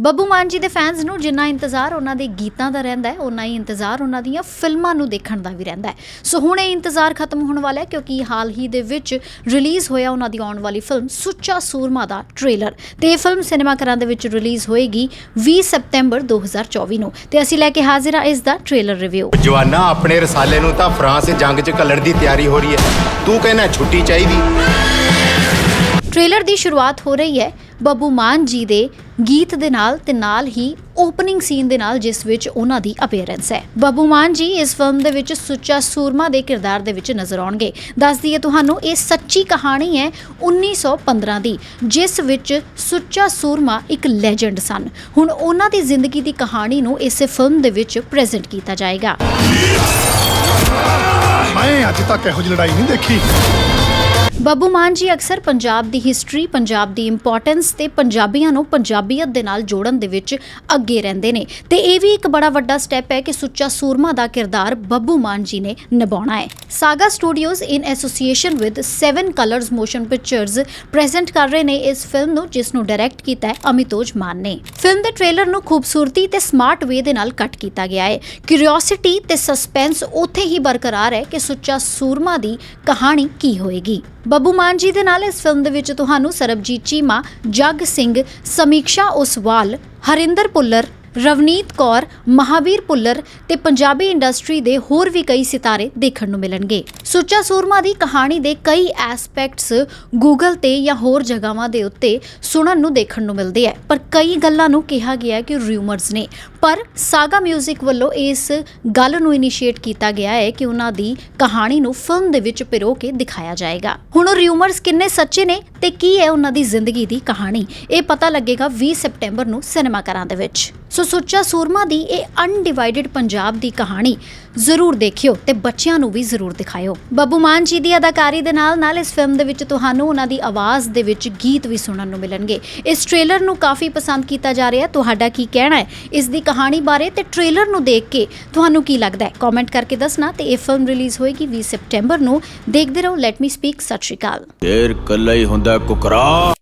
ਬੱਬੂ ਮਾਨ ਜੀ ਦੇ ਫੈਨਸ ਨੂੰ ਜਿੰਨਾ ਇੰਤਜ਼ਾਰ ਉਹਨਾਂ ਦੇ ਗੀਤਾਂ ਦਾ ਰਹਿੰਦਾ ਹੈ ਉਨਾ ਹੀ ਇੰਤਜ਼ਾਰ ਉਹਨਾਂ ਦੀਆਂ ਫਿਲਮਾਂ ਨੂੰ ਦੇਖਣ ਦਾ ਵੀ ਰਹਿੰਦਾ ਹੈ। ਸੋ ਹੁਣ ਇਹ ਇੰਤਜ਼ਾਰ ਖਤਮ ਹੋਣ ਵਾਲਾ ਹੈ ਕਿਉਂਕਿ ਹਾਲ ਹੀ ਦੇ ਵਿੱਚ ਰਿਲੀਜ਼ ਹੋਇਆ ਉਹਨਾਂ ਦੀ ਆਉਣ ਵਾਲੀ ਫਿਲਮ ਸੁੱਚਾ ਸੂਰਮਾ ਦਾ ਟ੍ਰੇਲਰ ਤੇ ਇਹ ਫਿਲਮ ਸਿਨੇਮਾ ਘਰਾਂ ਦੇ ਵਿੱਚ ਰਿਲੀਜ਼ ਹੋਏਗੀ 20 ਸਤੰਬਰ 2024 ਨੂੰ। ਤੇ ਅਸੀਂ ਲੈ ਕੇ ਹਾਜ਼ਰ ਹਾਂ ਇਸ ਦਾ ਟ੍ਰੇਲਰ ਰਿਵਿਊ ਜਵਾਨਾ ਆਪਣੇ ਰਸਾਲੇ ਨੂੰ ਤਾਂ ਫਰਾਂਸ ਜੰਗ 'ਚ ਘੱਲਣ ਦੀ ਤਿਆਰੀ ਹੋ ਰਹੀ ਹੈ। ਤੂੰ ਕਹਿੰਦਾ ਛੁੱਟੀ ਚਾਹੀਦੀ। ਟ੍ਰੇਲਰ ਦੀ ਸ਼ੁਰੂਆਤ ਹੋ ਰਹੀ ਹੈ। ਬੱਬੂ ਮਾਨ ਜੀ ਦੇ ਗੀਤ ਦੇ ਨਾਲ ਤੇ ਨਾਲ ਹੀ ਓਪਨਿੰਗ ਸੀਨ ਦੇ ਨਾਲ ਜਿਸ ਵਿੱਚ ਉਹਨਾਂ ਦੀ ਅਪੀਅਰੈਂਸ ਹੈ। ਬੱਬੂ ਮਾਨ ਜੀ ਇਸ ਫਿਲਮ ਦੇ ਵਿੱਚ ਸੁੱਚਾ ਸੂਰਮਾ ਦੇ ਕਿਰਦਾਰ ਦੇ ਵਿੱਚ ਨਜ਼ਰ ਆਉਣਗੇ। ਦੱਸ ਦਈਏ ਤੁਹਾਨੂੰ, ਇਹ ਸੱਚੀ ਕਹਾਣੀ ਹੈ 1915 ਦੀ, ਜਿਸ ਵਿੱਚ ਸੁੱਚਾ ਸੂਰਮਾ ਇੱਕ ਲੈਜੈਂਡ ਸਨ। ਹੁਣ ਉਹਨਾਂ ਦੀ ਜ਼ਿੰਦਗੀ ਦੀ ਕਹਾਣੀ ਨੂੰ ਇਸ ਫਿਲਮ ਦੇ ਵਿੱਚ ਪ੍ਰੈਜ਼ੈਂਟ ਕੀਤਾ ਜਾਏਗਾ। ਮੈਂ ਅੱਜ ਤੱਕ ਇਹੋ ਜਿਹੀ ਲੜਾਈ ਨਹੀਂ ਦੇਖੀ। ਬੱਬੂ ਮਾਨ ਜੀ ਅਕਸਰ ਪੰਜਾਬ ਦੀ ਹਿਸਟਰੀ ਪੰਜਾਬ ਦੀ ਇੰਪੋਰਟੈਂਸ ਤੇ ਪੰਜਾਬੀਆਂ ਨੂੰ ਪੰਜਾਬੀਅਤ ਦੇ ਨਾਲ ਜੋੜਨ ਦੇ ਵਿੱਚ ਅੱਗੇ ਰਹਿੰਦੇ ਨੇ। ਤੇ ਇਹ ਵੀ ਇੱਕ ਬੜਾ ਵੱਡਾ ਸਟੈਪ ਹੈ ਕਿ ਸੁੱਚਾ ਸੂਰਮਾ ਦਾ ਕਿਰਦਾਰ ਬੱਬੂ ਮਾਨ ਜੀ ਨੇ ਨਿਭਾਉਣਾ ਹੈ। Saga studios in association with 7 colours motion pictures present ਕਰ ਰਹੇ ਨੇ ਇਸ ਫਿਲਮ ਨੂੰ, ਜਿਸ ਨੂੰ ਡਾਇਰੈਕਟ ਕੀਤਾ ਹੈ ਅਮਿਤੋਜ ਮਾਨ ਨੇ। ਫਿਲਮ ਦੇ ਟ੍ਰੇਲਰ ਨੂੰ ਖੂਬਸੂਰਤੀ ਤੇ ਸਮਾਰਟ ਵੇ ਦੇ ਨਾਲ ਕੱਟ ਕੀਤਾ ਗਿਆ ਹੈ। ਕਿਉਰਿਓਸਿਟੀ ਤੇ ਸਸਪੈਂਸ ਉੱਥੇ ਹੀ ਬਰਕਰਾਰ ਹੈ ਕਿ ਸੁੱਚਾ ਸੂਰਮਾ ਦੀ ਕਹਾਣੀ ਕੀ ਹੋਏਗੀ। ਬੱਬੂ ਮਾਨ ਜੀ ਦੇ ਨਾਲ ਇਸ ਫਿਲਮ ਦੇ ਵਿੱਚ ਤੁਹਾਨੂੰ ਸਰਬਜੀਤ ਚੀਮਾ, ਜੱਗ ਸਿੰਘ ਸਮੀਕਸ਼ਾ ਉਸਵਾਲ, ਹਰਿੰਦਰ ਪੁੱਲਰ ਰਵਨੀਤ ਕੌਰ, ਮਹਾਵੀਰ ਪੁੱਲਰ ਤੇ ਪੰਜਾਬੀ ਇੰਡਸਟਰੀ ਦੇ ਹੋਰ ਵੀ ਕਈ ਸਿਤਾਰੇ ਦੇਖਣ ਨੂੰ ਮਿਲਣਗੇ। ਸੁੱਚਾ ਸੂਰਮਾ ਦੀ ਕਹਾਣੀ ਦੇ ਕਈ ਐਸਪੈਕਟਸ ਗੂਗਲ ਤੇ ਜਾਂ ਹੋਰ ਜਗ੍ਹਾਵਾਂ ਦੇ ਉੱਤੇ ਸੁਣਨ ਨੂੰ ਦੇਖਣ ਨੂੰ ਮਿਲਦੇ ਹੈ ਪਰ ਕਈ ਗੱਲਾਂ ਨੂੰ ਕਿਹਾ ਗਿਆ ਕਿ ਰਿਊਮਰਸ ਨੇ। ਪਰ ਸਾਗਾ 뮤직 ਵੱਲੋਂ ਇਸ ਗੱਲ ਨੂੰ ਇਨੀਸ਼ੀਏਟ ਕੀਤਾ ਗਿਆ ਹੈ ਕਿ ਉਹਨਾਂ ਦੀ ਕਹਾਣੀ ਨੂੰ ਫਿਲਮ ਦੇ ਵਿੱਚ ਪਿਰੋ ਕੇ ਦਿਖਾਇਆ ਜਾਏਗਾ। ਹੁਣ ਉਹ ਰਿਊਮਰਸ ਕਿੰਨੇ ਸੱਚੇ ਨੇ ਤੇ ਕੀ ਹੈ ਉਹਨਾਂ ਦੀ ਜ਼ਿੰਦਗੀ ਦੀ ਕਹਾਣੀ? ਇਹ ਪਤਾ ਲੱਗੇਗਾ 20 ਸਤੰਬਰ ਨੂੰ ਸਿਨੇਮਾ ਘਰਾਂ ਦੇ ਵਿੱਚ। ਸੋ ਸੁੱਚਾ ਸੂਰਮਾ ਦੀ ਇਹ ਅਨਡਿਵਾਈਡਡ ਪੰਜਾਬ ਦੀ ਕਹਾਣੀ ਜ਼ਰੂਰ ਦੇਖਿਓ ਤੇ ਬੱਚਿਆਂ ਨੂੰ ਵੀ ਜ਼ਰੂਰ ਦਿਖਾਇਓ। ਬੱਬੂ ਮਾਨ ਜੀ ਦੀ ਅਦਾਕਾਰੀ ਦੇ ਨਾਲ ਨਾਲ ਇਸ ਫਿਲਮ ਦੇ ਵਿੱਚ ਤੁਹਾਨੂੰ ਉਹਨਾਂ ਦੀ ਆਵਾਜ਼ ਦੇ ਵਿੱਚ ਗੀਤ ਵੀ ਸੁਣਨ ਨੂੰ ਮਿਲਣਗੇ। ਇਸ ਟ੍ਰੇਲਰ ਨੂੰ ਕਾਫੀ ਪਸੰਦ ਕੀਤਾ ਜਾ ਰਿਹਾ ਹੈ। ਤੁਹਾਡਾ ਕੀ ਕਹਿਣਾ ਹੈ ਇਸ ਦੀ ਕਹਾਣੀ ਬਾਰੇ ਤੇ ਟ੍ਰੇਲਰ ਨੂੰ ਦੇਖ ਕੇ ਤੁਹਾਨੂੰ ਕੀ ਲੱਗਦਾ ਹੈ? ਕਮੈਂਟ ਕਰਕੇ ਦੱਸਣਾ ਤੇ ਇਹ ਫਿਲਮ ਰਿਲੀਜ਼ ਹੋਏਗੀ 20 ਸਪਟੈਂਬਰ ਨੂੰ। ਦੇਖਦੇ ਰਹੋ ਲੈਟ ਮੀ ਸਪੀਕ ਸਤਿ ਸ਼੍ਰੀ ਅਕਾਲ। ਸ਼ੇਰ ਕੱਲਾ ਹੀ ਹੁੰਦਾ ਕੁਕਰਾ।